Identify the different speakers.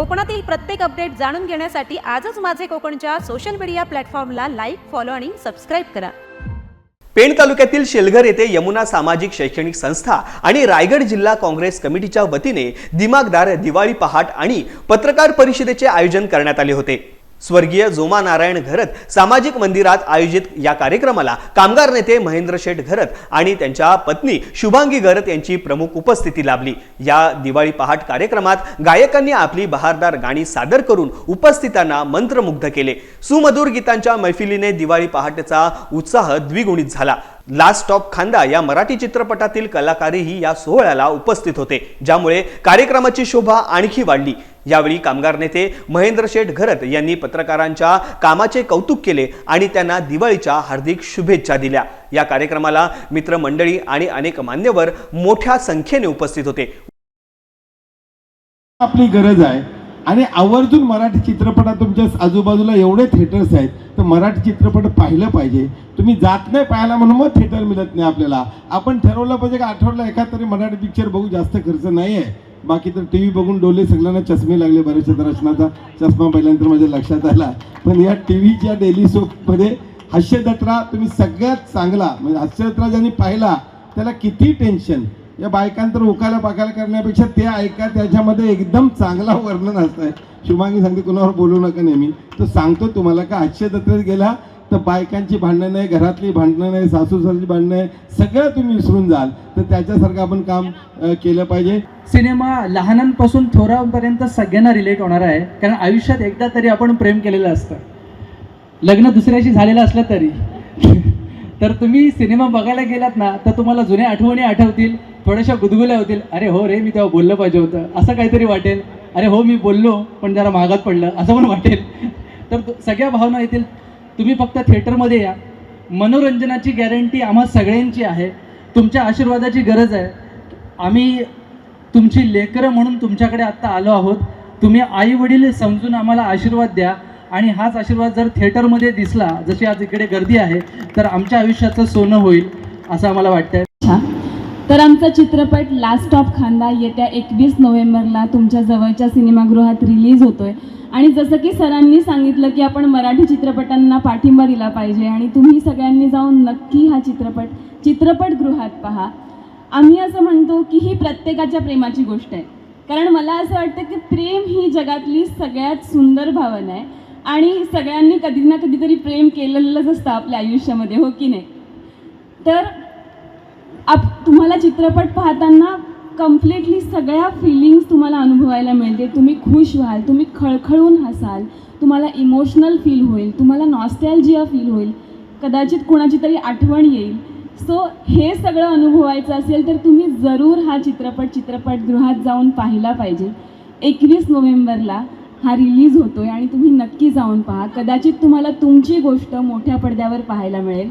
Speaker 1: कोकणातील प्रत्येक अपडेट जाणून घेण्यासाठी आजच माझे कोकणच्या सोशल मीडिया प्लॅटफॉर्मला लाईक फॉलो आणि सबस्क्राईब करा.
Speaker 2: पेण तालुक्यातील शेलघर येथे यमुना सामाजिक शैक्षणिक संस्था आणि रायगड जिल्हा काँग्रेस कमिटीच्या वतीने दिमागदार दिवाळी पहाट आणि पत्रकार परिषदेचे आयोजन करण्यात आले होते. स्वर्गीय जोमा नारायण घरत सामाजिक मंदिरात आयोजित या कार्यक्रमाला कामगार नेते महेंद्र शेठ घरत आणि त्यांच्या पत्नी शुभांगी घरत यांची प्रमुख उपस्थिती लाभली. या दिवाळी पहाट कार्यक्रमात गायकांनी आपली बहारदार गाणी सादर करून उपस्थितांना मंत्रमुग्ध केले. सुमधुर गीतांच्या मैफिलीने दिवाळी पहाटेचा उत्साह द्विगुणित झाला. लास्ट स्टॉप खांदा या मराठी चित्रपटातील कलाकारही या सोहळ्याला उपस्थित होते ज्यामुळे कार्यक्रमाची शोभा आणखी वाढली. यावेळी कामगार नेते महेंद्र शेठ घरत यांनी पत्रकारांच्या कामाचे कौतुक केले आणि त्यांना दिवाळीच्या हार्दिक शुभेच्छा दिल्या. या कार्यक्रमाला मित्रमंडळी आणि अनेक मान्यवर मोठ्या संख्येने उपस्थित होते.
Speaker 3: आपली गरज आहे. आणि आवर्जून मराठी चित्रपटात तुमच्या आजूबाजूला एवढे थिएटर्स आहेत तर मराठी चित्रपट पाहिलं पाहिजे. तुम्ही जात नाही पाहायला म्हणून मग थिएटर मिळत नाही आपल्याला. आपण ठरवलं पाहिजे का आठवडला एखाद तरी मराठी पिक्चर बघू जास्त खर्च नाही आहे बाकी तर टी व्ही बघून डोले सगळ्यांना चष्मे लागले बऱ्याचशा रचनाचा. चष्मा पहिल्यानंतर माझ्या लक्षात आला. पण या टी व्हीच्या डेली सोपमध्ये हास्यदत्रा तुम्ही सगळ्यात चांगला म्हणजे हास्यदत्रा ज्यांनी पाहिला त्याला किती टेन्शन या बायकांतर उकायला पाकायला करण्यापेक्षा ते ऐका त्याच्यामध्ये एकदम चांगला वर्णन असतंय. शुभांगी सांगते कुणावर बोलू नका नेहमी. तो सांगतो तुम्हाला का आजच्या गेला तर बायकांची भांडणं नाही घरातली भांडणं नाही सासू भांडणं आहे सगळं तुम्ही विसरून जाल. तर त्याच्यासारखं आपण काम केलं पाहिजे.
Speaker 4: सिनेमा लहानांपासून थोरांपर्यंत सगळ्यांना रिलेट होणार आहे. कारण आयुष्यात एकदा तरी आपण प्रेम केलेलं असतं. लग्न दुसऱ्याशी झालेलं असलं तरी. तर तुम्ही सिनेमा बघायला गेलात ना तर तुम्हाला जुन्या आठवणी आठवतील थोड्याशा गुदगुल्या होतील. अरे हो रे मी तेव्हा बोललं पाहिजे होतं. असं काहीतरी वाटेल. अरे हो मी बोललो पण जरा मागात पडलं. असं पण वाटेल. तर सगळ्या भावना येतील. तुम्ही फक्त थिएटरमध्ये या. मनोरंजनाची गॅरंटी आम्हा सगळ्यांची आहे. तुमच्या आशीर्वादाची गरज आहे. आम्ही तुमची लेकरं म्हणून तुमच्याकडे आत्ता आलो आहोत. तुम्ही आई वडील समजून आम्हाला आशीर्वाद द्या. आणि हाच आशीर्वाद जर थिएटरमध्ये दिसला जशी आज इकडे गर्दी आहे तर आमच्या आयुष्याचं सोनं होईल असं आम्हाला
Speaker 5: वाटतं तर आमचा चित्रपट लास्ट ऑफ खांदा येत्या एकवीस नोव्हेंबरला तुमच्या जवळच्या सिनेमागृहात रिलीज होतो आहे आणि जसं की सरांनी सांगितलं की आपण मराठी चित्रपटांना पाठिंबा दिला पाहिजे आणि तुम्ही सगळ्यांनी जाऊन नक्की हा चित्रपट चित्रपटगृहात पहा. आम्ही असं म्हणतो की ही प्रत्येकाच्या प्रेमाची गोष्ट आहे. कारण मला असं वाटतं की प्रेम ही जगातली सगळ्यात सुंदर भावना आहे. आणि सगळ्यांनी कधी ना कधीतरी प्रेम केलेलंच असतं आपल्या आयुष्यामध्ये हो की नाही? तर आप तुम्हाला चित्रपट पाहताना कम्प्लिटली सगळ्या फिलिंग्स तुम्हाला अनुभवायला मिळते तुम्ही खुश व्हाल तुम्ही खळखळून हसाल तुम्हाला इमोशनल फील होईल तुम्हाला नॉस्टॅल्जिया फील होईल कदाचित कुणाची तरी आठवण येईल. सो हे सगळं अनुभवायचं असेल तर तुम्ही जरूर हा चित्रपट चित्रपटगृहात जाऊन पाहिला पाहिजे. एकवीस नोव्हेंबरला हा रिलीज होतो आहे आणि तुम्ही नक्की जाऊन पहा. कदाचित तुम्हाला तुमची गोष्ट मोठ्या पडद्यावर पाहायला मिळेल.